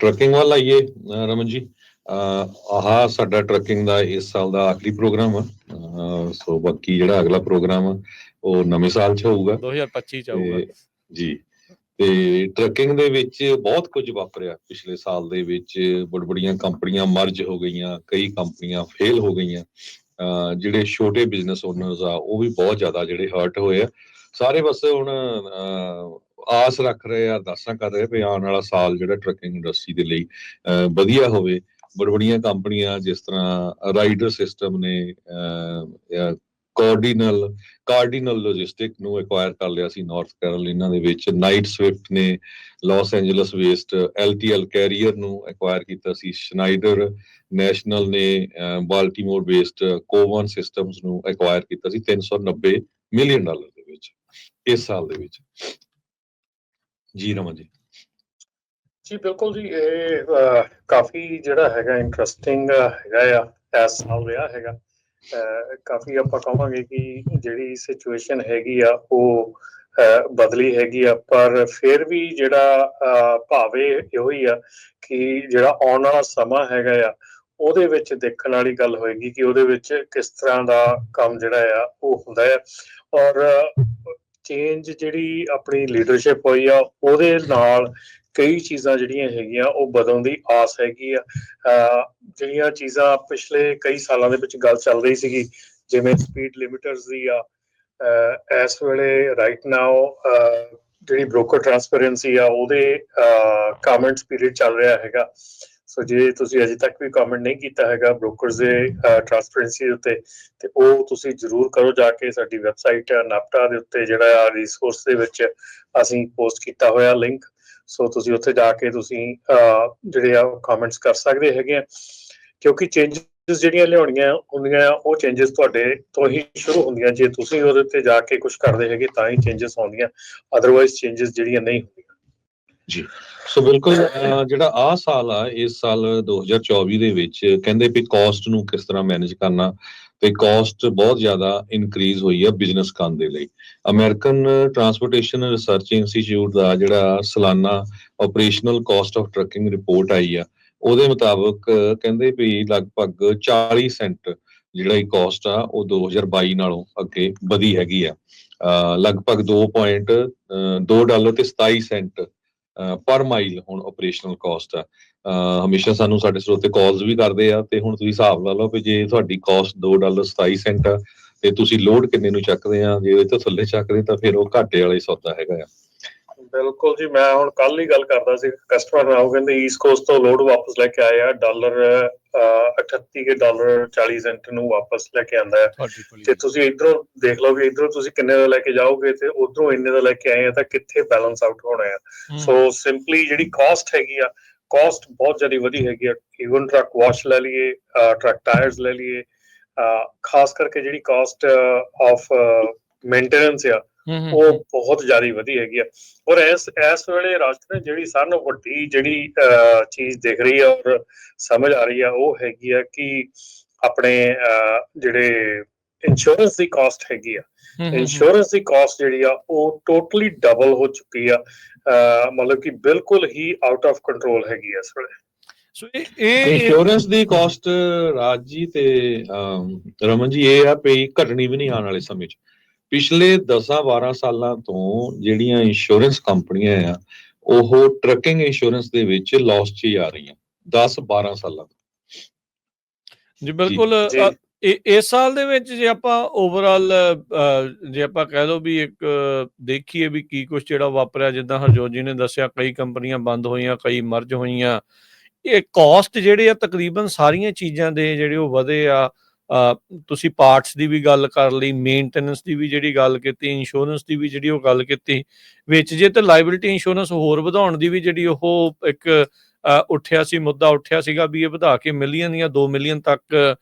Trucking ਵੱਲ ਆਈਏ ਰਮਨ ਜੀ। ਆਹ ਸਾਡਾ ਟਰੱਕਿੰਗ ਦਾ ਇਸ ਸਾਲ ਦਾ ਆਖਰੀ ਪ੍ਰੋਗਰਾਮ ਆ। ਸੋ ਬਾਕੀ ਜਿਹੜਾ ਅਗਲਾ ਪ੍ਰੋਗਰਾਮ ਆ ਉਹ ਨਵੇਂ ਸਾਲ 'ਚ ਹੋਊਗਾ। 2025 ਚ ਆਊਗਾ। ਜੀ ਤੇ ਟਰੱਕਿੰਗ ਦੇ ਵਿੱਚ ਬਹੁਤ ਕੁਝ ਵਾਪਰਿਆ ਪਿਛਲੇ ਸਾਲ ਦੇ ਵਿੱਚ। ਬੜਬੜੀਆਂ ਕੰਪਨੀਆਂ ਮਰਜ ਹੋ ਗਈਆਂ ਕਈ ਕੰਪਨੀਆਂ ਫੇਲ ਹੋ ਗਈਆਂ। ਜਿਹੜੇ ਛੋਟੇ ਬਿਜ਼ਨਸ ਓਨਰਸ ਆ ਉਹ ਵੀ ਬਹੁਤ ਜ਼ਿਆਦਾ ਜਿਹੜੇ ਹਰਟ ਹੋਏ ਆ। ਸਾਰੇ ਬਸ ਹੁਣ ਆਸ ਰੱਖ ਰਹੇ ਆ ਅਰਦਾਸਾਂ ਕਰ ਰਹੇ ਵੀ ਆਉਣ ਵਾਲਾ ਸਾਲ ਜਿਹੜਾ ਟਰੱਕਿੰਗ ਇੰਡਸਟਰੀ ਦੇ ਲਈ ਅਹ, ਵਧੀਆ ਹੋਵੇ। ਬੜਬੜੀਆਂ ਕੰਪਨੀਆਂ ਜਿਸ ਤਰ੍ਹਾਂ ਰਾਈਡਰ ਸਿਸਟਮ ਨੇ ਕੋਆਰਡੀਨਲ ਕਾਰਡੀਨਲ ਲੌਜਿਸਟਿਕ ਨੂੰ ਐਕਵਾਇਰ ਕਰ ਲਿਆ ਸੀ ਨਾਰਥ ਕੈਰੋਲੀਨਾ ਦੇ ਵਿੱਚ। ਨਾਈਟ ਸਵਿਫਟ ਨੇ Los Angeles west LTL carrier ਨੂੰ ਐਕਵਾਇਰ ਕੀਤਾ ਸੀ। ਸ਼ਨਾਈਡਰ ਨੈਸ਼ਨਲ ਨੇ ਬਾਲਟੀਮੋਰ ਵੇਸਟ ਕੋਵਨ ਸਿਸਟਮਸ ਨੂੰ ਐਕਵਾਇਰ ਕੀਤਾ ਸੀ। 390 ਮਿਲੀਅਨ ਡਾਲਰ ਦੇ ਵਿੱਚ ਇਸ ਸਾਲ ਦੇ ਵਿੱਚ। ਜੀ ਰਮਨ ਜੀ। ਜੀ ਬਿਲਕੁਲ ਜੀ ਇਹ ਕਾਫੀ ਜਿਹੜਾ ਹੈਗਾ ਇੰਟਰਸਟਿੰਗ ਹੈਗਾ ਆ ਇਸ ਸਾਲ ਰਿਹਾ ਹੈਗਾ। ਕਾਫੀ ਆਪਾਂ ਕਹਾਂਗੇ ਕਿ ਜਿਹੜੀ ਸਿਚੁਏਸ਼ਨ ਹੈਗੀ ਆ ਉਹ ਬਦਲੀ ਹੈਗੀ ਆ ਪਰ ਫਿਰ ਵੀ ਜਿਹੜਾ ਅਹ, ਭਾਵੇ ਇਹੋ ਹੀ ਆ ਕਿ ਜਿਹੜਾ ਆਉਣ ਵਾਲਾ ਸਮਾਂ ਹੈਗਾ ਆ ਉਹਦੇ ਵਿੱਚ ਦੇਖਣ ਵਾਲੀ ਗੱਲ ਹੋਏਗੀ ਕਿ ਉਹਦੇ ਵਿੱਚ ਕਿਸ ਤਰ੍ਹਾਂ ਦਾ ਕੰਮ ਜਿਹੜਾ ਆ ਉਹ ਹੁੰਦਾ ਆ। ਔਰ ਚੇਂਜ ਜਿਹੜੀ ਆਪਣੀ ਲੀਡਰਸ਼ਿਪ ਹੋਈ ਆ, ਉਹਦੇ ਨਾਲ ਕਈ ਚੀਜ਼ਾਂ ਜਿਹੜੀਆਂ ਹੈਗੀਆਂ, ਉਹ ਬਦਲਣ ਦੀ ਆਸ ਹੈਗੀ ਆ। ਜਿਹੜੀਆਂ ਚੀਜ਼ਾਂ ਪਿਛਲੇ ਕਈ ਸਾਲਾਂ ਦੇ ਵਿੱਚ ਗੱਲ ਚੱਲ ਰਹੀ ਸੀਗੀ, ਜਿਵੇਂ ਸਪੀਡ ਲਿਮਿਟਰਸ ਦੀ ਆ ਇਸ ਵੇਲੇ ਰਾਈਟ ਨਾਓ ਜਿਹੜੀ ਬ੍ਰੋਕਰ ਟ੍ਰਾਂਸਪੇਰੈਂਸੀ ਆ, ਉਹਦੇ ਕਮੈਂਟਸ ਪੀਰੀਅਡ ਚੱਲ ਰਿਹਾ ਹੈਗਾ। ਸੋ ਜੇ ਤੁਸੀਂ ਅਜੇ ਤੱਕ ਵੀ ਕਮੈਂਟ ਨਹੀਂ ਕੀਤਾ ਹੈਗਾ ਬ੍ਰੋਕਰਸ ਦੇ ਟ੍ਰਾਂਸਪੇਰੈਂਸੀ ਉੱਤੇ, ਤੇ ਉਹ ਤੁਸੀਂ ਜਰੂਰ ਕਰੋ ਜਾ ਕੇ ਸਾਡੀ ਵੈਬਸਾਈਟ ਨਾਪਟਾ ਦੇ ਉੱਤੇ ਜਿਹੜਾ ਆ ਰਿਸੋਰਸ ਦੇ ਵਿੱਚ ਅਸੀਂ ਪੋਸਟ ਕੀਤਾ ਹੋਇਆ ਲਿੰਕ ਸੋ ਤੁਸੀਂ ਉੱਥੇ ਜਾ ਕੇ ਤੁਸੀਂ ਜਿਹੜੇ ਆ ਕਮੈਂਟਸ ਕਰ ਸਕਦੇ ਹੈਗੇ ਆ। ਕਿਉਂਕਿ ਚੇਂਜਸ ਜਿਹੜੀਆਂ ਲਿਆਉਣੀਆਂ ਹੁੰਦੀਆਂ ਆ, ਉਹ ਚੇਂਜਸ ਤੁਹਾਡੇ ਤੋਂ ਹੀ ਸ਼ੁਰੂ ਹੁੰਦੀਆਂ। ਜੇ ਤੁਸੀਂ ਉਹਦੇ ਉੱਤੇ ਜਾ ਕੇ ਕੁਝ ਕਰਦੇ ਹੈਗੇ ਤਾਂ ਹੀ ਚੇਂਜਸ ਆਉਂਦੀਆਂ। ਅਦਰਵਾਈਜ਼ ਚੇਂਜਸ ਜਿਹੜੀਆਂ ਨਹੀਂ ਹੁੰਦੀਆਂ। ਜੀ। ਸੋ ਬਿਲਕੁਲ ਜਿਹੜਾ ਆ ਸਾਲ ਆ ਇਸ ਸਾਲ 2024 ਦੇ ਵਿੱਚ ਕਹਿੰਦੇ ਵੀ ਕਾਸਟ ਨੂੰ ਕਿਸ ਤਰ੍ਹਾਂ ਮੈਨੇਜ ਕਰਨਾ ਤੇ ਕਾਸਟ ਬਹੁਤ ਜ਼ਿਆਦਾ ਇਨਕਰੀਜ਼ ਹੋਈ ਆ ਬਿਜ਼ਨਸ ਕਰਨ ਦੇ ਲਈ। ਅਮਰੀਕਨ ਟਰਾਂਸਪੋਰਟੇਸ਼ਨ ਰਿਸਰਚ ਇੰਸਟੀਚਿਊਟ ਦਾ ਜਿਹੜਾ ਸਾਲਾਨਾ operational cost of trucking report ਆਈ ਆ ਉਹਦੇ ਮੁਤਾਬਕ ਕਹਿੰਦੇ ਵੀ ਲਗਭਗ 40 ਸੈਂਟ ਜਿਹੜਾ ਇਹ ਕਾਸਟ ਆ ਉਹ 2022 ਨਾਲੋਂ ਅੱਗੇ ਵਧੀ ਹੈਗੀ ਆ। ਅਹ, ਲਗਭਗ 2.2 ਡਾਲਰ ਤੇ 27 ਸੈਂਟ ਪਰ ਮਾਈਲ ਹੁਣ ਆਪਰੇਸ਼ਨਲ ਕਾਸਟ ਆ। ਹਮੇਸ਼ਾ ਸਾਨੂੰ ਸਾਡੇ ਸਰੋਤੇ ਕਾਲਸ ਵੀ ਕਰਦੇ ਆ ਤੇ ਹੁਣ ਤੁਸੀਂ ਹਿਸਾਬ ਲਾ ਲਓ ਵੀ ਜੇ ਤੁਹਾਡੀ ਕਾਸਟ 2 ਡਾਲਰ 27 ਸੈਂਟ ਆ ਤੇ ਤੁਸੀਂ ਲੋਡ ਕਿੰਨੇ ਨੂੰ ਚੱਕਦੇ ਆ? ਜੇ ਇਹ ਤੋਂ ਥੱਲੇ ਚੱਕਦੇ ਤਾਂ ਫਿਰ ਉਹ ਘਾਟੇ ਵਾਲੇ ਸੌਦਾ ਹੈਗਾ ਆ। ਬਿਲਕੁਲ ਜੀ ਮੈਂ ਹੁਣ ਕੱਲ ਹੀ ਗੱਲ ਕਰਦਾ ਸੀ ਕਸਟਮਰ ਨਾਲ ਉਹ ਕਹਿੰਦੇ ਈਸਟ ਕੋਸਟ ਤੋਂ ਲੋਡ ਵਾਪਸ ਲੈ ਕੇ ਆਏ ਆ ਡਾਲਰ 38 ਕੇ ਡਾਲਰ 40 ਸੈਂਟ ਨੂੰ ਵਾਪਸ ਲੈ ਕੇ ਆਂਦਾ ਹੈ। ਤੇ ਤੁਸੀਂ ਇਧਰੋਂ ਦੇਖ ਲਓ ਵੀ ਇਧਰੋਂ ਤੁਸੀਂ ਕਿੰਨੇ ਦਾ ਲੈ ਕੇ ਜਾਓਗੇ ਤੇ ਉਧਰੋਂ ਇੰਨੇ ਦਾ ਲੈ ਕੇ ਆਏ ਆ ਤਾਂ ਕਿੱਥੇ ਬੈਲੈਂਸ ਆਊਟ ਹੋਣਾ ਆ ਸੋ ਸਿੰਪਲੀ ਜਿਹੜੀ ਕਾਸਟ ਹੈਗੀ ਆ ਕਾਸਟ ਬਹੁਤ ਜ਼ਿਆਦਾ ਵਧੀ ਹੈਗੀ ਆ। ਇਵਨ ਟਰੱਕ ਵਾਸ਼ ਲੈ ਲਈਏ ਟਰੱਕ ਟਾਇਰਸ ਲੈ ਲਈਏ ਖਾਸ ਕਰਕੇ ਜਿਹੜੀ ਕਾਸਟ ਆਫ ਮੇਨਟੇਨੈਂਸ ਆ ਉਹ ਬਹੁਤ ਜ਼ਿਆਦਾ ਵਧੀ ਹੈਗੀ ਆ। ਔਰ ਇਸ ਇਸ ਵੇਲੇ ਰਾਸ਼ਟਰ ਨੇ ਜਿਹੜੀ ਸਾਰਿਆਂ ਨਾਲੋਂ ਵੱਡੀ ਜਿਹੜੀ ਚੀਜ਼ ਦਿਖ ਰਹੀ ਆ ਔਰ ਸਮਝ ਆ ਰਹੀ ਆ ਉਹ ਹੈਗੀ ਆ ਕਿ ਆਪਣੇ ਜਿਹੜੇ ਇੰਸ਼ੋਰੈਂਸ ਦੀ ਕਾਸਟ ਹੈਗੀ ਆ। ਇੰਸ਼ੋਰੈਂਸ ਦੀ ਕਾਸਟ ਜਿਹੜੀ ਆ ਉਹ ਟੋਟਲੀ ਡਬਲ ਹੋ ਚੁੱਕੀ ਆ। ਮਤਲਬ ਕਿ ਬਿਲਕੁਲ ਹੀ ਆਊਟ ਆਫ ਕੰਟਰੋਲ ਹੈਗੀ ਆ ਇਸ ਵੇਲੇ। ਸੋ ਇਹ ਇਹ ਇੰਸ਼ੋਰੈਂਸ ਦੀ ਕਾਸਟ ਰਾਜ ਜੀ ਤੇ ਰਮਨ ਜੀ ਇਹ ਆ ਵੀ ਘਟਣੀ ਵੀ ਨਹੀਂ ਆਉਣ ਵਾਲੇ ਸਮੇਂ 'ਚ। ਪਿਛਲੇ 10-12 ਸਾਲਾਂ ਤੋਂ ਜਿਹੜੀਆਂ ਇੰਸ਼ੋਰੈਂਸ ਕੰਪਨੀਆਂ ਆ ਉਹ ਟਰੱਕਿੰਗ ਇੰਸ਼ੋਰੈਂਸ ਦੇ ਵਿੱਚ ਲਾਸ 'ਚ ਹੀ ਆ ਰਹੀਆਂ 10-12 ਸਾਲਾਂ ਤੋਂ। ਜੀ ਬਿਲਕੁਲ ਇਸ ਸਾਲ ਦੇ ਵਿੱਚ ਜੇ ਆਪਾਂ ਓਵਰਆਲ ਜੇ ਆਪਾਂ ਕਹਿ ਲਓ ਵੀ ਇੱਕ ਦੇਖੀਏ ਵੀ ਕੀ ਕੁਝ ਜਿਹੜਾ ਵਾਪਰਿਆ ਜਿੱਦਾਂ ਹਰਜੋਤ ਜੀ ਨੇ ਦੱਸਿਆ ਕਈ ਕੰਪਨੀਆਂ ਬੰਦ ਹੋਈਆਂ ਕਈ ਮਰਜ ਹੋਈਆਂ ਇਹ ਕਾਸਟ ਜਿਹੜੇ ਆ ਤਕਰੀਬਨ ਸਾਰੀਆਂ ਚੀਜ਼ਾਂ ਦੇ ਜਿਹੜੇ ਉਹ ਵਧੇ ਆ ਤੁਸੀਂ ਪਾਰਟਸ ਦੀ ਵੀ ਗੱਲ ਕਰ ਲਈ ਮੇਨਟੇਨੈਂਸ ਦੀ ਵੀ ਜਿਹੜੀ ਗੱਲ ਕੀਤੀ ਇੰਸ਼ੋਰੈਂਸ ਦੀ ਵੀ ਜਿਹੜੀ ਉਹ ਗੱਲ ਕੀਤੀ ਵਿੱਚ ਜੇ ਤੇ ਲਾਇਬਿਲਿਟੀ ਇੰਸ਼ੋਰੈਂਸ ਹੋਰ ਵਧਾਉਣ ਦੀ ਵੀ ਜਿਹੜੀ ਉਹ ਇੱਕ ਉੱਠਿਆ ਸੀ ਮੁੱਦਾ ਉੱਠਿਆ ਸੀਗਾ ਵੀ ਇਹ ਵਧਾ ਕੇ ਮਿਲੀਅਨ ਜਾਂ 2 ਮਿਲੀਅਨ ਤੱਕ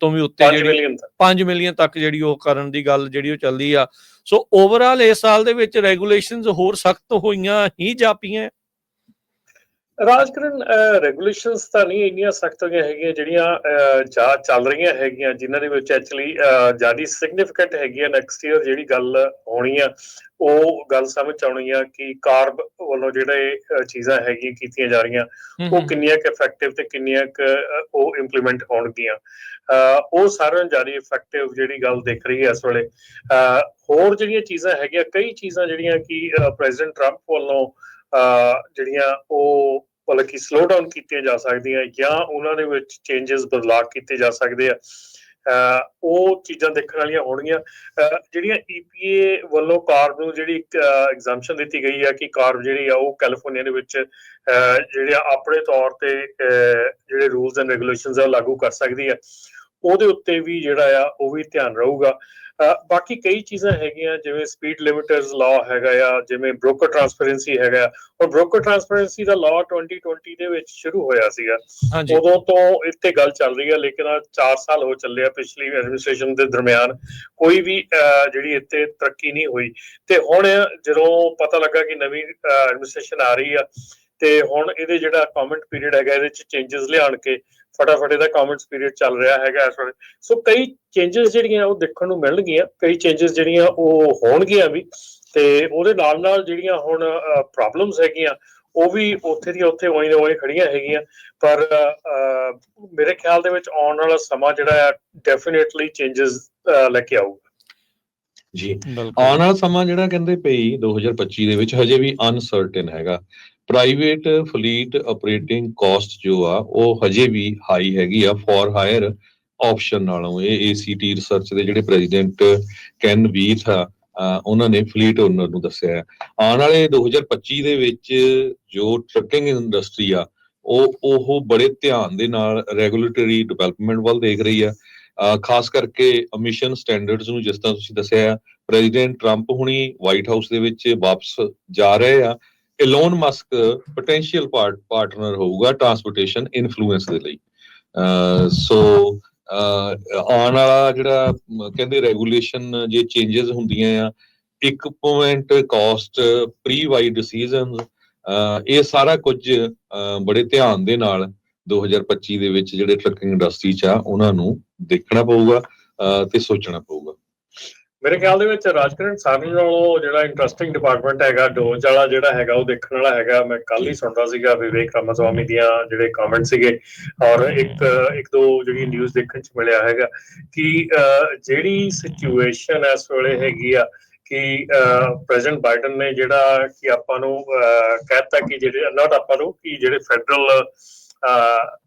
ਤੋਂ ਵੀ ਉੱਤੇ 5 ਜਿਹੜੀ ਮਿਲੀਅਨ ਤੱਕ। 5 ਮਿਲੀਅਨ ਤੱਕ ਜਿਹੜੀ ਉਹ ਕਰਨ ਦੀ ਗੱਲ ਜਿਹੜੀ ਉਹ ਚੱਲਦੀ ਆ। ਸੋ ਓਵਰਆਲ ਇਸ ਸਾਲ ਦੇ ਵਿੱਚ ਰੈਗੂਲੇਸ਼ਨਸ ਹੋਰ ਸਖਤ ਹੋਈਆਂ ਹੀ ਜਾਪੀਆਂ ਰਾਜਕਰਨ ਰੈਗੂਲੇਸ਼ਨਸ ਤਾਂ ਨਹੀਂ ਇੰਨੀਆਂ ਸਖਤ ਹੋਈਆਂ ਹੈਗੀਆਂ ਜਿਹੜੀਆਂ ਜਾ ਚੱਲ ਰਹੀਆਂ ਹੈਗੀਆਂ ਜਿਨ੍ਹਾਂ ਦੇ ਵਿੱਚ ਐਕਚੁਅਲੀ ਜ਼ਿਆਦਾ ਸਿਗਨੀਫੀਕੈਂਟ ਹੈਗੀਆਂ ਨੈਕਸਟ ਈਅਰ ਜਿਹੜੀ ਗੱਲ ਹੋਣੀ ਆ ਉਹ ਗੱਲ ਸਮਝ ਆਉਣੀ ਆ ਕਿ ਕਾਰਬ ਵੱਲੋਂ ਜਿਹੜੇ ਅਹ, ਚੀਜ਼ਾਂ ਹੈਗੀਆਂ ਕੀਤੀਆਂ ਜਾ ਰਹੀਆਂ ਉਹ ਕਿੰਨੀਆਂ ਕੁ ਇਫੈਕਟਿਵ ਤੇ ਕਿੰਨੀਆਂ ਕੁ ਉਹ ਇੰਪਲੀਮੈਂਟ ਹੋਣਗੀਆਂ। ਉਹ ਸਾਰਿਆਂ ਜ਼ਿਆਦਾ ਇਫੈਕਟਿਵ ਜਿਹੜੀ ਗੱਲ ਦਿਖ ਰਹੀ ਹੈ ਇਸ ਵੇਲੇ। ਹੋਰ ਜਿਹੜੀਆਂ ਚੀਜ਼ਾਂ ਹੈਗੀਆਂ ਕਈ ਚੀਜ਼ਾਂ ਜਿਹੜੀਆਂ ਕਿ ਪ੍ਰੈਜ਼ੀਡੈਂਟ ਟਰੰਪ ਵੱਲੋਂ ਜਿਹੜੀਆਂ ਉਹ ਮਤਲਬ ਕਿ ਸਲੋ ਡਾਊਨ ਕੀਤੀਆਂ ਜਾ ਸਕਦੀਆਂ ਜਾਂ ਉਹਨਾਂ ਦੇ ਵਿੱਚ ਚੇਂਜਸ ਬਦਲਾਅ ਕੀਤੇ ਜਾ ਸਕਦੇ ਆ। ਉਹ ਚੀਜ਼ਾਂ ਦੇਖਣ ਵਾਲੀਆਂ ਹੋਣਗੀਆਂ। ਅਹ, ਜਿਹੜੀਆਂ EPA ਵੱਲੋਂ ਕਾਰਬ ਨੂੰ ਜਿਹੜੀ ਇੱਕ ਐਗਜ਼ਾਮਸ਼ਨ ਦਿੱਤੀ ਗਈ ਹੈ ਕਿ ਕਾਰਬ ਜਿਹੜੀ ਆ ਉਹ ਕੈਲੀਫੋਰਨੀਆ ਦੇ ਵਿੱਚ ਅਹ, ਜਿਹੜੇ ਆ ਆਪਣੇ ਤੌਰ ਤੇ ਜਿਹੜੇ ਰੂਲਸ ਐਂਡ ਰੈਗੂਲੇਸ਼ਨਸ ਆ ਲਾਗੂ ਕਰ ਸਕਦੀ ਹੈ। ਉਹਦੇ ਉੱਤੇ ਵੀ ਜਿਹੜਾ ਆ ਉਹ ਵੀ ਧਿਆਨ ਰਹੂਗਾ। ਬਾਕੀ ਕਈ ਚੀਜ਼ਾਂ ਹੈਗੀਆਂ ਜਿਵੇਂ ਸਪੀਡ ਲਿਮਿਟਰਸ ਲਾਅ ਹੈਗਾ ਆ ਜਿਵੇਂ ਬ੍ਰੋਕਰ ਟ੍ਰਾਂਸਪੇਰੈਂਸੀ ਹੈਗਾ ਔਰ ਬ੍ਰੋਕਰ ਟ੍ਰਾਂਸਪੇਰੈਂਸੀ ਦਾ ਲਾਅ 2020 ਦੇ ਵਿੱਚ ਸ਼ੁਰੂ ਹੋਇਆ ਸੀਗਾ। ਉਦੋਂ ਤੋਂ ਇੱਥੇ ਗੱਲ ਚੱਲ ਰਹੀ ਹੈ ਲੇਕਿਨ ਆ 4 ਸਾਲ ਹੋ ਚੱਲੇ ਆ ਪਿਛਲੀ ਐਡਮਿਨਿਸਟ੍ਰੇਸ਼ਨ ਦੇ ਦਰਮਿਆਨ। ਕੋਈ ਵੀ ਜਿਹੜੀ ਇੱਥੇ ਤਰੱਕੀ ਨਹੀਂ ਹੋਈ। ਤੇ ਹੁਣ ਜਦੋਂ ਪਤਾ ਲੱਗਾ ਕਿ ਨਵੀਂ ਐਡਮਿਨਿਸਟ੍ਰੇਸ਼ਨ ਆ ਰਹੀ ਆ ਤੇ ਹੁਣ ਇਹਦੇ ਜਿਹੜਾ ਕਮੈਂਟ ਪੀਰੀਅਡ ਹੈਗਾ ਇਹਦੇ ਚ ਚੇਂਜਸ ਲਿਆਣ ਕੇ ਫਟਾਫਟ ਇਹਦਾ ਕਮੈਂਟਸ ਪੀਰੀਅਡ ਚੱਲ ਰਿਹਾ ਹੈਗਾ ਇਸ ਵੇਲੇ। ਸੋ ਕਈ ਚੇਂਜਸ ਜਿਹੜੀਆਂ ਉਹ ਦੇਖਣ ਨੂੰ ਮਿਲਣਗੀਆਂ ਕਈ ਚੇਂਜਸ ਜਿਹੜੀਆਂ ਉਹ ਹੋਣਗੀਆਂ ਵੀ। ਤੇ ਉਹਦੇ ਨਾਲ ਨਾਲ ਜਿਹੜੀਆਂ ਹੁਣ ਪ੍ਰੋਬਲਮਸ ਹੈਗੀਆਂ ਉਹ ਵੀ ਉੱਥੇ ਦੀ ਉੱਥੇ ਹੋਈ ਨੇ ਹੋਈ ਖੜੀਆਂ ਹੈਗੀਆਂ। ਪਰ ਮੇਰੇ ਖਿਆਲ ਦੇ ਵਿੱਚ ਆਉਣ ਵਾਲਾ ਸਮਾਂ ਜਿਹੜਾ ਆ ਡੈਫੀਨਿਟਲੀ ਚੇਂਜਸ ਲੈ ਕੇ ਆਊਗਾ। ਜੀ। ਆਉਣ ਵਾਲਾ ਸਮਾਂ ਜਿਹੜਾ ਕਹਿੰਦੇ ਪਈ 2025 ਦੇ ਵਿੱਚ ਹਜੇ ਵੀ ਅਨਸਰਟਨ ਹੈਗਾ। ਪ੍ਰਾਈਵੇਟ ਫਲੀਟ ਆਪਰੇਟਿੰਗ ਕਾਸਟ ਜੋ ਆ, ਉਹ ਹਜੇ ਵੀ ਹਾਈ ਹੈਗੀ ਆ ਫॉर ਹਾਇਰ ਆਪਸ਼ਨ ਨਾਲੋਂ। ਇਹ ACT ਰਿਸਰਚ ਦੇ ਜਿਹੜੇ ਪ੍ਰੈਜ਼ੀਡੈਂਟ ਕੈਨ ਵੀਥ ਆ ਉਹਨਾਂ ਨੇ ਫਲੀਟ ਓਨਰ ਨੂੰ ਦੱਸਿਆ ਆਉਣ ਵਾਲੇ 2025 ਦੇ ਵਿੱਚ ਜੋ ਟਰੱਕਿੰਗ ਇੰਡਸਟਰੀ ਆ, ਉਹ ਉਹ ਬੜੇ ਧਿਆਨ ਦੇ ਨਾਲ ਰੈਗੂਲੇਟਰੀ ਡਿਵੈਲਪਮੈਂਟ ਵੱਲ ਦੇਖ ਰਹੀ ਆ। ਖਾਸ ਕਰਕੇ ਐਮਿਸ਼ਨ ਸਟੈਂਡਰਡਸ ਨੂੰ ਜਿਸ ਤਰ੍ਹਾਂ ਤੁਸੀਂ ਦੱਸਿਆ ਆ ਪ੍ਰੈਜ਼ੀਡੈਂਟ ਟਰੰਪ ਹੁਣੀ ਵਾਈਟ ਹਾਊਸ ਦੇ ਵਿੱਚ ਵਾਪਸ ਜਾ ਰਹੇ ਆ। ਇਲੋਨ ਮਸਕ ਪੋਟੈਂਸ਼ੀਅਲ ਪਾਰਟਨਰ ਹੋਊਗਾ ਟਰਾਂਸਪੋਰਟੇਸ਼ਨ ਇਨਫਲੂਐਂਸ ਦੇ ਲਈ। ਸੋ ਆਉਣ ਵਾਲਾ ਜਿਹੜਾ ਕਹਿੰਦੇ ਰੈਗੂਲੇਸ਼ਨ ਜੇ ਚੇਂਜਸ ਹੁੰਦੀਆਂ ਆ ਇੱਕ equipment cost pre wide decisions ਇਹ ਸਾਰਾ ਕੁਝ ਬੜੇ ਧਿਆਨ ਦੇ ਨਾਲ 2025 ਦੇ ਵਿੱਚ ਜਿਹੜੇ ਟਰੱਕਿੰਗ ਇੰਡਸਟਰੀ ਚ ਆ ਉਹਨਾਂ ਨੂੰ ਦੇਖਣਾ ਪਊਗਾ ਅਹ, ਤੇ ਸੋਚਣਾ ਪਊਗਾ। ਮੇਰੇ ਖਿਆਲ ਦੇ ਵਿੱਚ ਰਾਜਕਰਨ ਸਾਰਿਆਂ ਨਾਲੋਂ ਜਿਹੜਾ ਇੰਟਰਸਟਿੰਗ ਡਿਪਾਰਟਮੈਂਟ ਹੈਗਾ ਡੋਜ ਵਾਲਾ ਜਿਹੜਾ ਹੈਗਾ ਉਹ ਦੇਖਣ ਵਾਲਾ ਹੈਗਾ। ਮੈਂ ਕੱਲ ਹੀ ਸੁਣਦਾ ਸੀਗਾ ਵਿਵੇਕ ਰਾਮਾਸਵਾਮੀ ਦੀਆਂ ਜਿਹੜੇ ਕਮੈਂਟ ਸੀਗੇ। ਔਰ ਇੱਕ ਇੱਕ ਦੋ ਜਿਹੜੀ ਨਿਊਜ਼ ਦੇਖਣ ਚ ਮਿਲਿਆ ਹੈਗਾ ਕਿ ਜਿਹੜੀ ਸਿਚੁਏਸ਼ਨ ਇਸ ਵੇਲੇ ਹੈਗੀ ਆ ਕਿ ਪ੍ਰੈਜ਼ੀਡੈਂਟ ਬਾਈਡਨ ਨੇ ਜਿਹੜਾ ਕਿ ਆਪਾਂ ਨੂੰ ਕਹਿਤਾ ਕਿ ਜਿਹੜੇ ਨਾਟ ਆਪਾਂ ਨੂੰ ਕਿ ਜਿਹੜੇ ਫੈਡਰਲ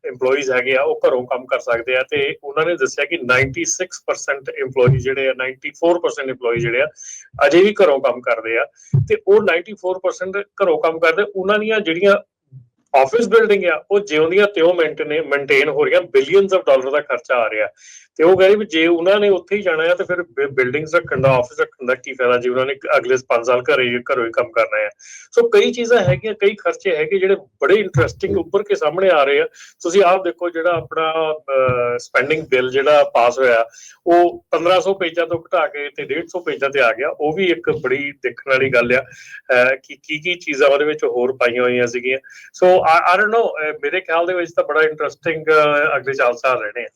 EMPLOYEES ਹੈਗੇ ਆ, ਉਹ ਘਰੋਂ ਕੰਮ ਕਰ ਸਕਦੇ ਆ ਤੇ ਉਹਨਾਂ ਨੇ ਦੱਸਿਆ ਕਿ 96% EMPLOYEE ਜਿਹੜੇ ਆ 94% EMPLOYEE ਜਿਹੜੇ ਆ, ਅਜੇ ਵੀ ਘਰੋਂ ਕੰਮ ਕਰਦੇ ਆ ਤੇ ਉਹ 94% ਘਰੋਂ ਕੰਮ ਕਰਦੇ, ਉਹਨਾਂ ਦੀਆਂ ਜਿਹੜੀਆਂ ਆਫਿਸ ਬਿਲਡਿੰਗ ਆ, ਉਹ ਜਿਉਂਦੀਆਂ ਤਿਉਂ ਮੇਨਟੇਨ ਹੋ ਰਹੀਆਂ ਬਿਲੀਅਨਸ ਆਫ ਡਾਲਰ ਦਾ ਖਰਚਾ ਆ ਰਿਹਾ। ਤੇ ਉਹ ਕਹਿੰਦੇ ਵੀ ਜੇ ਉਹਨਾਂ ਨੇ ਉੱਥੇ ਹੀ ਜਾਣਾ ਆ, ਤੇ ਫਿਰ ਬਿਲਡਿੰਗਸ ਰੱਖਣ ਦਾ ਆਫਿਸ ਰੱਖਣ ਦਾ ਕੀ ਫਾਇਦਾ ਜੇ ਉਹਨਾਂ ਨੇ ਅਗਲੇ 5 ਸਾਲ ਘਰੇ, ਘਰੋਂ ਹੀ ਕੰਮ ਕਰਨਾ ਆ। ਸੋ ਕਈ ਚੀਜ਼ਾਂ ਹੈਗੀਆਂ, ਕਈ ਖਰਚੇ ਹੈਗੇ ਜਿਹੜੇ ਬੜੇ ਇੰਟਰਸਟਿੰਗ ਉੱਪਰ ਕੇ ਸਾਹਮਣੇ ਆ ਰਹੇ ਆ। ਤੁਸੀਂ ਆਪ ਦੇਖੋ ਜਿਹੜਾ ਆਪਣਾ ਸਪੈਂਡਿੰਗ ਬਿੱਲ ਜਿਹੜਾ ਪਾਸ ਹੋਇਆ, ਉਹ 1500 ਪੇਜਾਂ ਤੋਂ ਘਟਾ ਕੇ ਤੇ 150 ਪੇਜਾਂ ਤੇ ਆ ਗਿਆ। ਉਹ ਵੀ ਇੱਕ ਬੜੀ ਦੇਖਣ ਵਾਲੀ ਗੱਲ ਆ ਕਿ ਕੀ ਕੀ ਚੀਜ਼ਾਂ ਉਹਦੇ ਵਿੱਚ ਹੋਰ ਪਾਈਆਂ ਹੋਈਆਂ ਸੀਗੀਆਂ। ਸੋ ਆਈ ਡੋਨਟ ਨੋ ਮੇਰੇ ਖਿਆਲ ਦੇ ਵਿੱਚ ਤਾਂ ਬੜਾ ਇੰਟਰਸਟਿੰਗ eh, ਅਗਲੇ ਚਾਰ ਸਾਲ ਰਹਿਣੇ ਆ।